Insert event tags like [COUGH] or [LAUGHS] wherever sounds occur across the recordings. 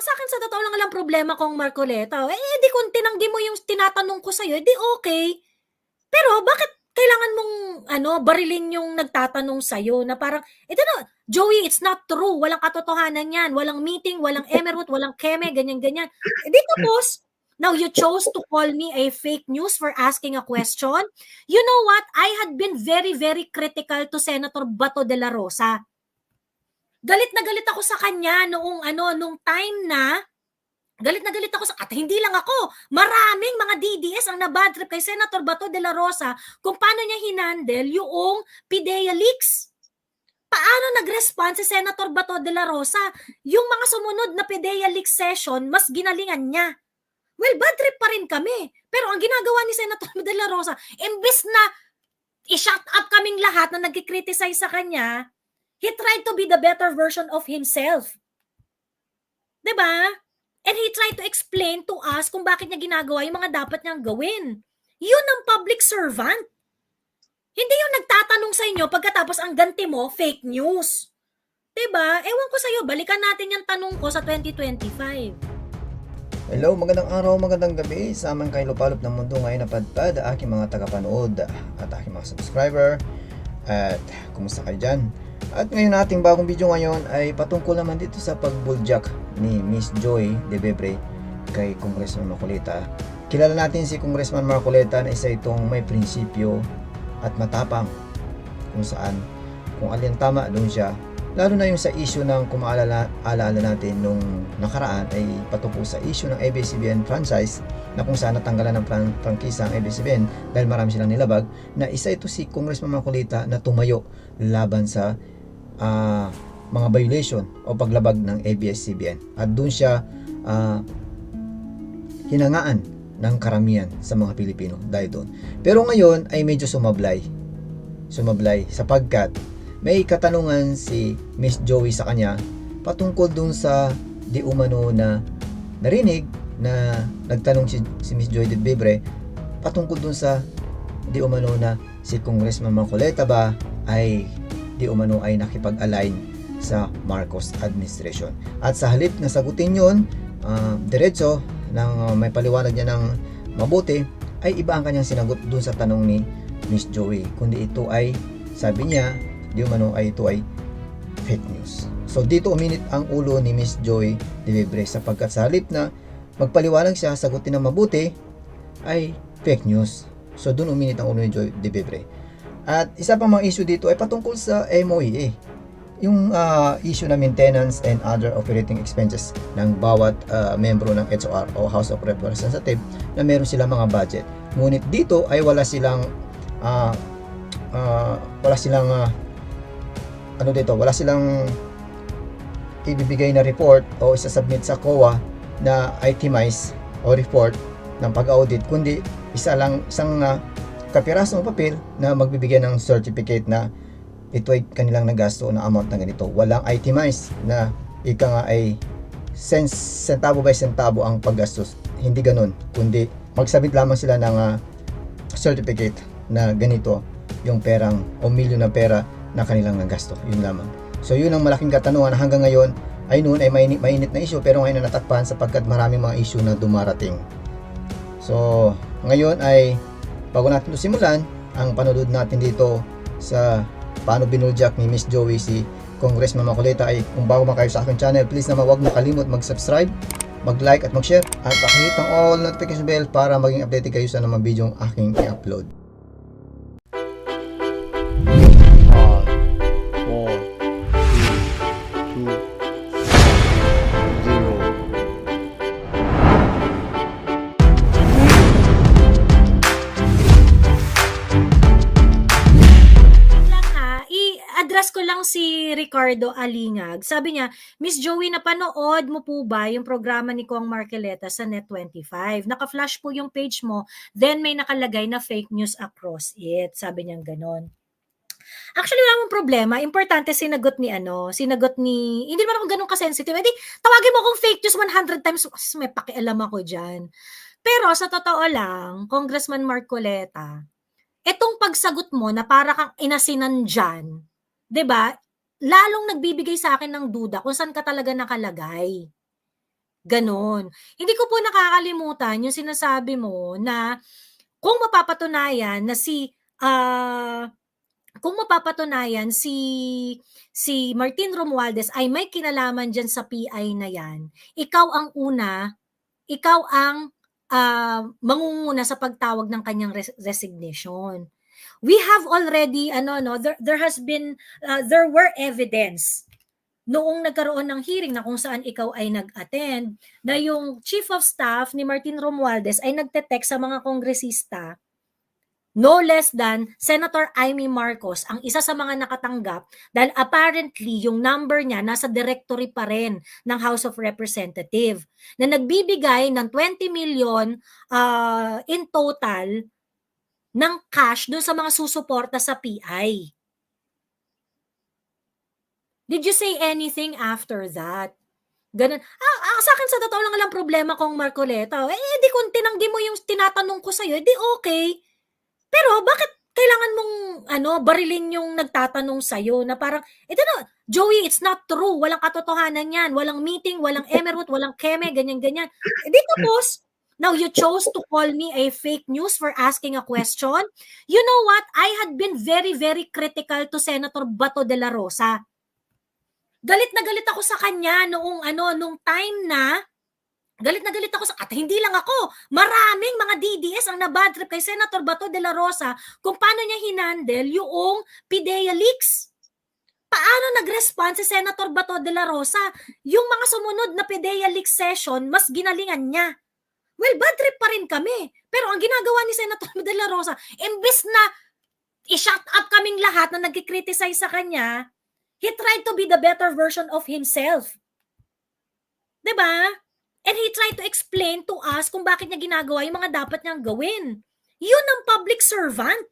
sa akin sa totoo lang walang problema kung Marcoleta. Eh, di kung tinanggi mo yung tinatanong ko sa'yo, eh, di okay. Pero bakit kailangan mong ano, barilin yung nagtatanong sa'yo na parang, ito na, Joey, it's not true. Walang katotohanan yan. Walang meeting, walang emerald, walang keme, ganyan-ganyan. Eh, di tapos, now you chose to call me a fake news for asking a question. You know what? I had been very, very critical to Senator Bato de la Rosa. Galit na galit ako sa kanya noong ano, nung time na galit na galit ako sa at hindi lang ako, maraming mga DDS ang nabad trip kay Senator Bato de la Rosa kung paano niya hinandle yung PIDEA leaks. Paano nag-respond si Senator Bato de la Rosa? Yung mga sumunod na PIDEA leaks session, mas ginalingan niya. Well, bad trip pa rin kami. Pero ang ginagawa ni Senator [LAUGHS] de la Rosa, imbes na i-shut up kaming lahat na nagkikriticize sa kanya, he tried to be the better version of himself. 'Di ba? And he tried to explain to us kung bakit niya ginagawa yung mga dapat niyang gawin. Yun ang public servant. Hindi yung nagtatanong sa inyo pagkatapos ang ganti mo, fake news. 'Di ba? Ewan ko sa iyo, balikan natin yung tanong ko sa 2025. Hello, magandang araw, magandang gabi. Sa amang kay Lupalop ng Mundo ngayon napadpad, aking mga tagapanood at aking mga subscriber. At kumusta kayo dyan? At ngayon ating bagong video ngayon ay patungkol naman dito sa pagbuljak ni Miss Joy De Bebre kay Congressman Maculeta. Kilala natin si Congressman Maculeta na isa itong may prinsipyo at matapang kung saan kung alin tama doon siya lalo na yung sa issue ng kung maalala alaala natin nung nakaraan ay patungkol sa issue ng ABS-CBN franchise na kung saan natanggalan ng pran- prangkisa ang ABS-CBN dahil marami silang nilabag na isa ito si Congressman Maculita na tumayo laban sa ah, mga violation o paglabag ng ABS-CBN at doon siya ah, hinangaan ng karamihan sa mga Pilipino dahil doon. Pero ngayon ay medyo sumablay. Sumablay sapagkat may katanungan si Miss Joey sa kanya patungkol dun sa di umano na narinig na nagtanong si, si Miss Joy de Bibre patungkol dun sa di umano na si Congressman Marcoleta ba ay di umano ay nakipag-align sa Marcos administration. At sa halip na sagutin yon, uh, diretso ng uh, may paliwanag niya ng mabuti, ay iba ang kanyang sinagot dun sa tanong ni Miss Joey. Kundi ito ay, sabi niya, di umano ay ito ay fake news. So dito uminit ang ulo ni Miss Joy Delibre sapagkat sa halip na magpaliwanag siya, sagutin ng mabuti, ay fake news. So doon uminit ang ulo ni Joy Delibre. At isa pang mga issue dito ay patungkol sa MOEA. Yung ah, issue na maintenance and other operating expenses ng bawat ah, membro ng HOR o House of Representatives na meron silang mga budget. Ngunit dito ay wala silang ah, ah, wala silang ah, ano dito, wala silang ibibigay na report o isasubmit sa COA na itemize o report ng pag-audit kundi isa lang isang uh, kapirasong papel na magbibigay ng certificate na ito ay kanilang nagasto na amount na ganito. Walang itemize na ika nga ay cents, centavo by centavo ang paggastos. Hindi ganun. Kundi magsabit lamang sila ng ah, certificate na ganito yung perang o milyon na pera na kanilang nagasto. Yun lamang. So yun ang malaking katanungan hanggang ngayon ay noon ay mainit, mainit na issue pero ngayon na natakpan sapagkat maraming mga issue na dumarating. So ngayon ay bago natin simulan, ang panonood natin dito sa paano binuljak ni Miss Joey si Congressman Maculeta ay kung bago man kayo sa aking channel, please naman huwag makalimot mag-subscribe, mag-like at mag-share at pakihit ang all notification bell para maging updated kayo sa mga video aking i-upload. Lang si Ricardo Alingag. Sabi niya, Miss Joey, napanood mo po ba yung programa ni Kong Markeleta sa Net25? Naka-flash po yung page mo, then may nakalagay na fake news across it. Sabi niya ganon. Actually, wala mong problema. Importante sinagot ni ano, sinagot ni, hindi naman ako ganun ka-sensitive. Eh tawagin mo akong fake news 100 times, kasi may pakialam ako dyan. Pero sa totoo lang, Congressman Marcoleta, etong pagsagot mo na para kang inasinan dyan, 'di ba? Lalong nagbibigay sa akin ng duda kung saan ka talaga nakalagay. Ganon. Hindi ko po nakakalimutan yung sinasabi mo na kung mapapatunayan na si ah kung mapapatunayan si si Martin Romualdez ay may kinalaman diyan sa PI na 'yan, ikaw ang una, ikaw ang ah, mangunguna sa pagtawag ng kanyang res- resignation. We have already ano no there, there has been uh, there were evidence noong nagkaroon ng hearing na kung saan ikaw ay nag-attend na yung chief of staff ni Martin Romualdez ay nagte-text sa mga kongresista no less than Senator Amy Marcos ang isa sa mga nakatanggap dahil apparently yung number niya nasa directory pa rin ng House of Representative na nagbibigay ng 20 million uh, in total ng cash dun sa mga susuporta sa PI. Did you say anything after that? Ganun. Ah, ah, sa akin sa totoo lang lang problema kong Marcoleta. Eh, di kung tinanggi mo yung tinatanong ko sa'yo, eh, di okay. Pero bakit kailangan mong ano, barilin yung nagtatanong sa'yo na parang, ito na, Joey, it's not true. Walang katotohanan yan. Walang meeting, walang emerald, walang keme, ganyan-ganyan. Eh, di tapos, now you chose to call me a fake news for asking a question. You know what? I had been very, very critical to Senator Bato de la Rosa. Galit na galit ako sa kanya noong ano, nung time na galit na galit ako sa at hindi lang ako, maraming mga DDS ang nabad trip kay Senator Bato de la Rosa kung paano niya hinandle yung PIDEA leaks. Paano nag-respond si Senator Bato de la Rosa? Yung mga sumunod na PIDEA leaks session, mas ginalingan niya. Well, bad trip pa rin kami. Pero ang ginagawa ni Senator [LAUGHS] de la Rosa, imbes na i-shut up kaming lahat na nagkikriticize sa kanya, he tried to be the better version of himself. ba? And he tried to explain to us kung bakit niya ginagawa yung mga dapat niyang gawin. Yun ang public servant.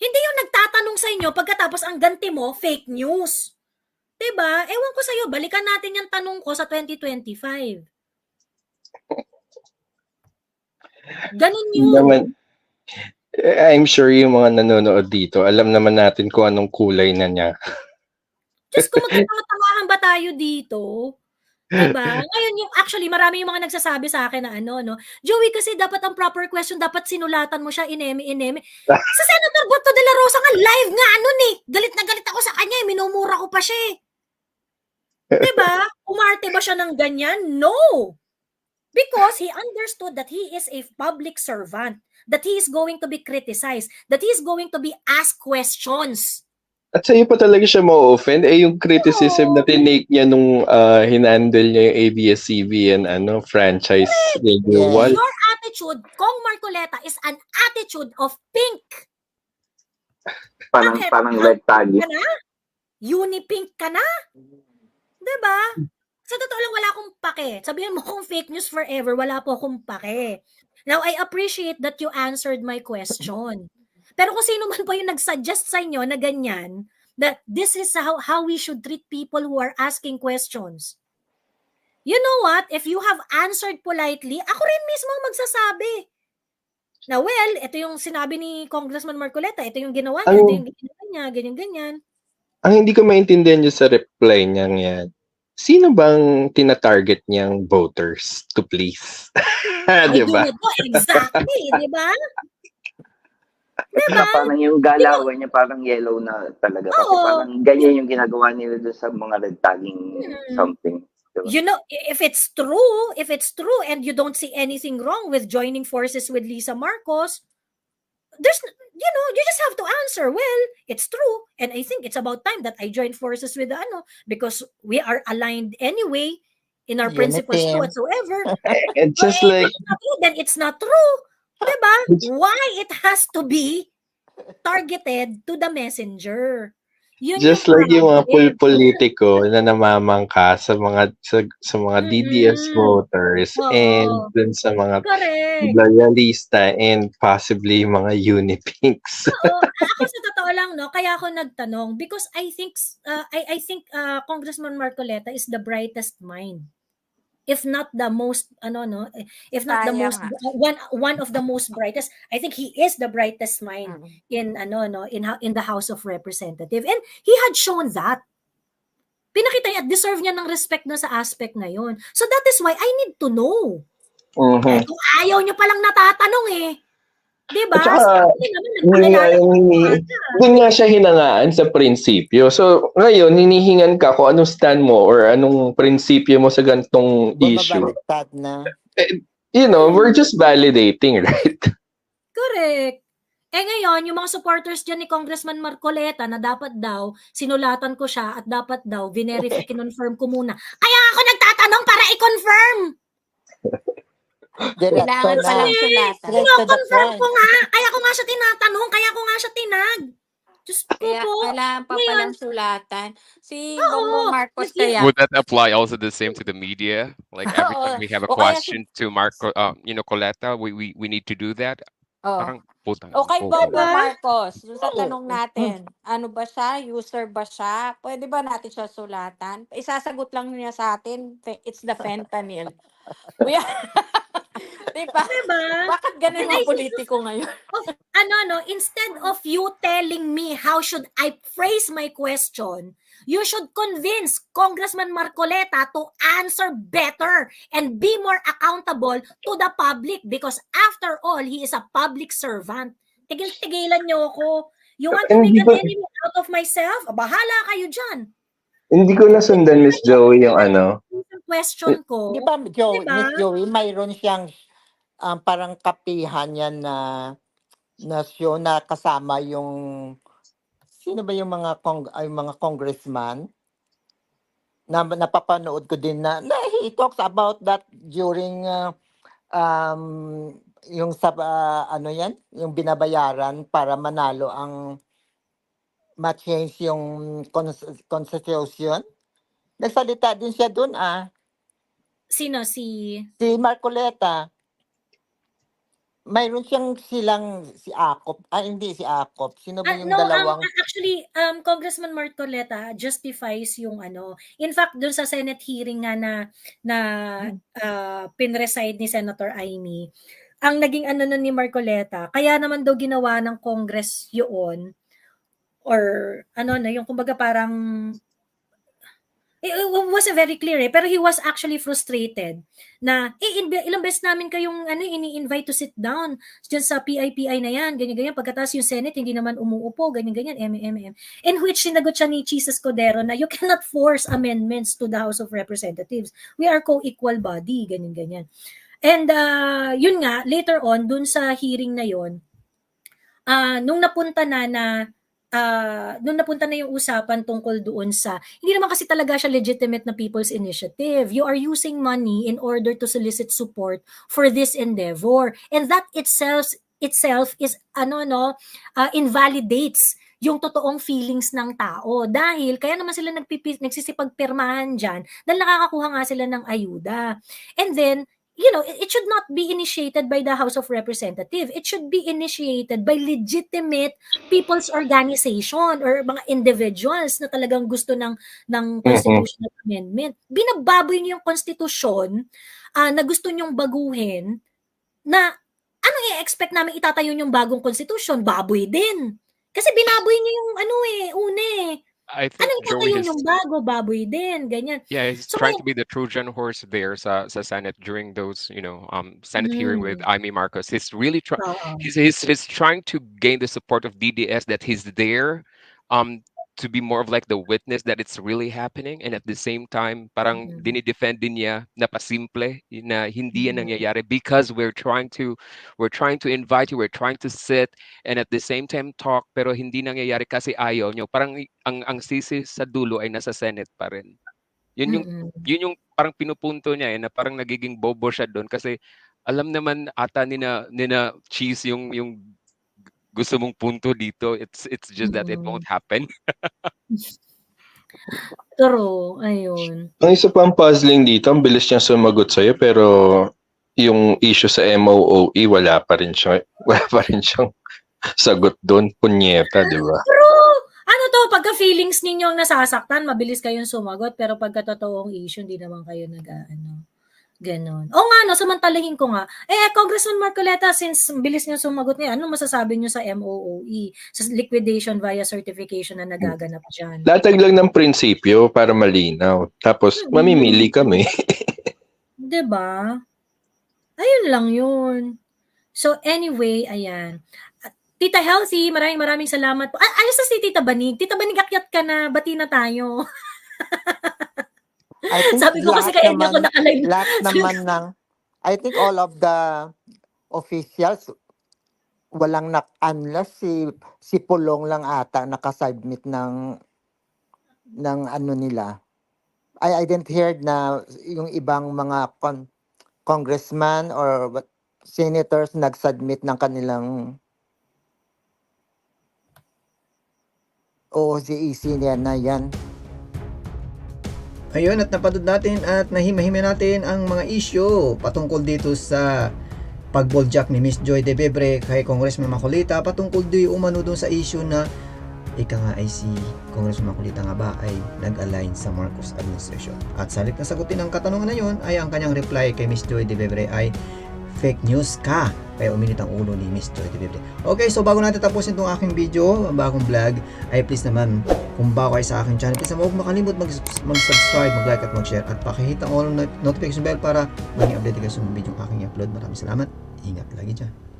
Hindi yung nagtatanong sa inyo pagkatapos ang ganti mo, fake news. ba? Ewan ko sa iyo, balikan natin yung tanong ko sa 2025. Ganun yun. Naman, eh, I'm sure yung mga nanonood dito, alam naman natin kung anong kulay na niya. Diyos ko, magtatamahan ba tayo dito? Diba? Ngayon, yung actually, marami yung mga nagsasabi sa akin na ano, no? Joey, kasi dapat ang proper question, dapat sinulatan mo siya, ineme-ineme. [LAUGHS] sa Senator Boto de la Rosa nga, live nga, ano ni? Galit na galit ako sa kanya, eh, minumura ko pa siya eh. Diba? Umarte ba siya ng ganyan? No! Because he understood that he is a public servant, that he is going to be criticized, that he is going to be asked questions. At sa'yo pa talaga siya ma-offend, eh yung criticism Oo. na tinake niya nung uh, hinandle niya yung ABS-CBN ano, franchise renewal. Your attitude, Kong Marcoleta, is an attitude of pink. Parang, Bakit? parang red tag. Ka na? Uni-pink ka na? 'Di ba? Sa totoo lang, wala akong pake. Sabihin mo [LAUGHS] kung fake news forever, wala po akong pake. Now, I appreciate that you answered my question. Pero kung sino man po yung nag-suggest sa inyo na ganyan, that this is how, how we should treat people who are asking questions. You know what? If you have answered politely, ako rin mismo magsasabi. Na well, ito yung sinabi ni Congressman Marcoleta, ito yung ginawa niya, Ang- ito yung ginawa niya, ganyan-ganyan. Ang hindi ko maintindihan niya sa reply niyang yan, sino bang tina-target niyang voters to please? [LAUGHS] Ay, Di ba? exactly, di ba? Di ba? Parang yung galawan niya parang yellow na talaga. Kasi Oo. parang ganyan yung ginagawa nila doon sa mga red tagging Mm. something. You know, if it's true, if it's true and you don't see anything wrong with joining forces with Lisa Marcos, there's, you know, you just have to answer, well, it's true. And I think it's about time that I join forces with the ano, because we are aligned anyway in our principles Unity. whatsoever. [LAUGHS] And just But like, it's true, then it's not true. Diba? [LAUGHS] Why it has to be targeted to the messenger? Yun just like yung mga problem. pol- politiko na namamangka sa mga sa, sa mga DDS Mm-mm. voters Oo. and dun sa mga Correct. loyalista and possibly mga unipinks. Oo, [LAUGHS] ako sa totoo lang no, kaya ako nagtanong because I think uh, I I think uh, Congressman Marcoleta is the brightest mind. If not the most ano no, if not the most nga. one one of the most brightest, I think he is the brightest mind in ano no in in the House of Representative and he had shown that pinakita niya at deserve niya ng respect na sa aspect na yun. So that is why I need to know. Mhm. Eh, kung ayaw niyo palang natatanong eh. Di ba? At saka, Yun nga yung hini-. Doon nga siya hinangaan sa prinsipyo. So, ngayon, hinihingan ka kung anong stand mo or anong prinsipyo mo sa gantong issue. Na. You know, we're just validating, [LAUGHS] right? Correct. Eh ngayon, yung mga supporters dyan ni Congressman Marcoleta na dapat daw, sinulatan ko siya at dapat daw, verify, kinonfirm ko muna. Kaya ako nagtatanong para i-confirm! [LAUGHS] Diretso Kailangan na. palang sulatan. Straight to the point. ko nga! Kaya ko nga siya tinatanong, kaya ko nga siya tinag. Diyos ko Kaya po. kailangan pa palang sulatan. Si Oo. Bongbong Marcos kaya. Would that apply also the same to the media? Like [LAUGHS] every time we have a O kaya question to Marco, um, you know, Coletta, we, we we need to do that. Oh. Parang puta. O kay oh, Diba? Marcos, dun sa Oo. tanong natin, ano ba siya? User ba siya? Pwede ba natin siya sulatan? Isasagot lang niya sa atin, fe- it's the fentanyl. [LAUGHS] We are... diba? Diba? Bakit ganun ang politiko ngayon? ano no, instead of you telling me how should I phrase my question, you should convince Congressman Marcoleta to answer better and be more accountable to the public because after all, he is a public servant. Tigil-tigilan niyo ako. You want to make an enemy out of myself? Bahala kayo dyan. Hindi ko nasundan, Miss Joey, yung ano. Question ko, Di ba, Joey, Diba? Miss Joey, mayroon siyang um, parang kapihan yan na na show na kasama yung sino ba yung mga kong, ay, mga congressman? Na napapanood ko din na, na he talks about that during uh, um yung sa uh, ano yan yung binabayaran para manalo ang ma-change yung cons- constitution nagsalita din siya doon ah. Sino? Si... si Marcoleta, mayroon siyang silang si Akop, ah hindi si Akop, sino ba Ah, yung no, um, dalawang, actually, um, Congressman Marcoleta justifies yung ano. In fact, doon sa Senate hearing nga na, na uh, pinreside ni Senator Amy, ang naging ano nun ni Marcoleta, kaya naman daw ginawa ng Congress yun, or ano na, yung kumbaga parang, it, wasn't very clear eh, pero he was actually frustrated na, eh, ilang beses namin kayong ano, ini-invite to sit down dyan sa PIPI na yan, ganyan-ganyan. Pagkatapos yung Senate, hindi naman umuupo, ganyan-ganyan, MMM. In which sinagot siya ni Jesus Codero na you cannot force amendments to the House of Representatives. We are co-equal body, ganyan-ganyan. And uh, yun nga, later on, dun sa hearing na yun, uh, nung napunta na na uh, nung napunta na yung usapan tungkol doon sa, hindi naman kasi talaga siya legitimate na people's initiative. You are using money in order to solicit support for this endeavor. And that itself itself is ano no uh, invalidates yung totoong feelings ng tao dahil kaya naman sila nagpipi, nagsisipagpirmahan diyan dahil nakakakuha nga sila ng ayuda. And then you know, it, should not be initiated by the House of Representatives. It should be initiated by legitimate people's organization or mga individuals na talagang gusto ng ng constitutional amendment. Binababoy niyo yung konstitusyon uh, na gusto niyong baguhin na ano i-expect namin itatayo yung bagong konstitusyon? Baboy din. Kasi binaboy niyo yung ano eh, une eh. I think Anong Joey yung bago? Baboy din. Ganyan. yeah, he's So, trying to be the Trojan horse there sa, sa Senate during those, you know, um, Senate hearing with Amy Marcos. He's really trying. He's, he's he's trying to gain the support of DDS that he's there um to be more of like the witness that it's really happening and at the same time parang Mhm. dinidefend din niya na pasimple na hindi yan Mhm. nangyayari because we're trying to we're trying to invite you we're trying to sit and at the same time talk pero hindi nangyayari kasi ayaw nyo parang ang ang sisi sa dulo ay nasa Senate pa rin yun yung Mm-mm. yun yung parang pinupunto niya eh, na parang nagiging bobo siya doon kasi alam naman ata ni na, ni na cheese yung yung gusto mong punto dito it's it's just that it Mm. won't happen [LAUGHS] True. Ayun. Ang isa pang puzzling dito, ang bilis niyang sumagot sa'yo, pero yung issue sa MOOE, wala pa rin siya, [LAUGHS] wala pa rin siyang sagot doon. Punyeta, di ba? True! Ano to, pagka feelings ninyong nasasaktan, mabilis kayong sumagot, pero pagka totoong issue, hindi naman kayo nag, ano, Ganon. O nga, no, samantalahin ko nga. Eh, Congressman Marcoleta, since bilis niyo sumagot niya, ano masasabi niyo sa MOOE, sa liquidation via certification na nagaganap dyan? Latag lang ng prinsipyo para malinaw. Tapos, Mm. mamimili kami. [LAUGHS] ba? Ayun lang yun. So anyway, ayan. Tita Healthy, maraming maraming salamat po. Ah, ayos na si Tita Banig. Tita Banig, akyat ka na. Bati na tayo. [LAUGHS] I think Sabi ko kasi kaya hindi ako nakalive. lahat naman ng I think all of the officials walang nak unless si si Pulong lang ata nakasubmit ng ng ano nila. I, I didn't hear na yung ibang mga con, congressman or what- senators nag-submit ng kanilang OCEC niya na yan. Ayun, at napanood natin at nahimahime natin ang mga issue patungkol dito sa pagboljak ni Miss Joy De Bebre kay Congressman Macolita patungkol di umano dun sa issue na ika nga ay si Congressman Macolita nga ba ay nag-align sa Marcos administration. At sa halip na sagutin ang katanungan na yun ay ang kanyang reply kay Miss Joy De Bebre ay fake news ka. Kaya uminit ang ulo ni Miss Joy Bebre. Okay, so bago natin tapusin itong aking video, ang bagong vlog, ay please naman kung bago kayo sa aking channel, please naman huwag makalimut mag- mag-subscribe, mag-like at mag-share at pakihit ang all not- notification bell para maging update kayo sa mga video aking i-upload. Maraming salamat. Ingat lagi dyan.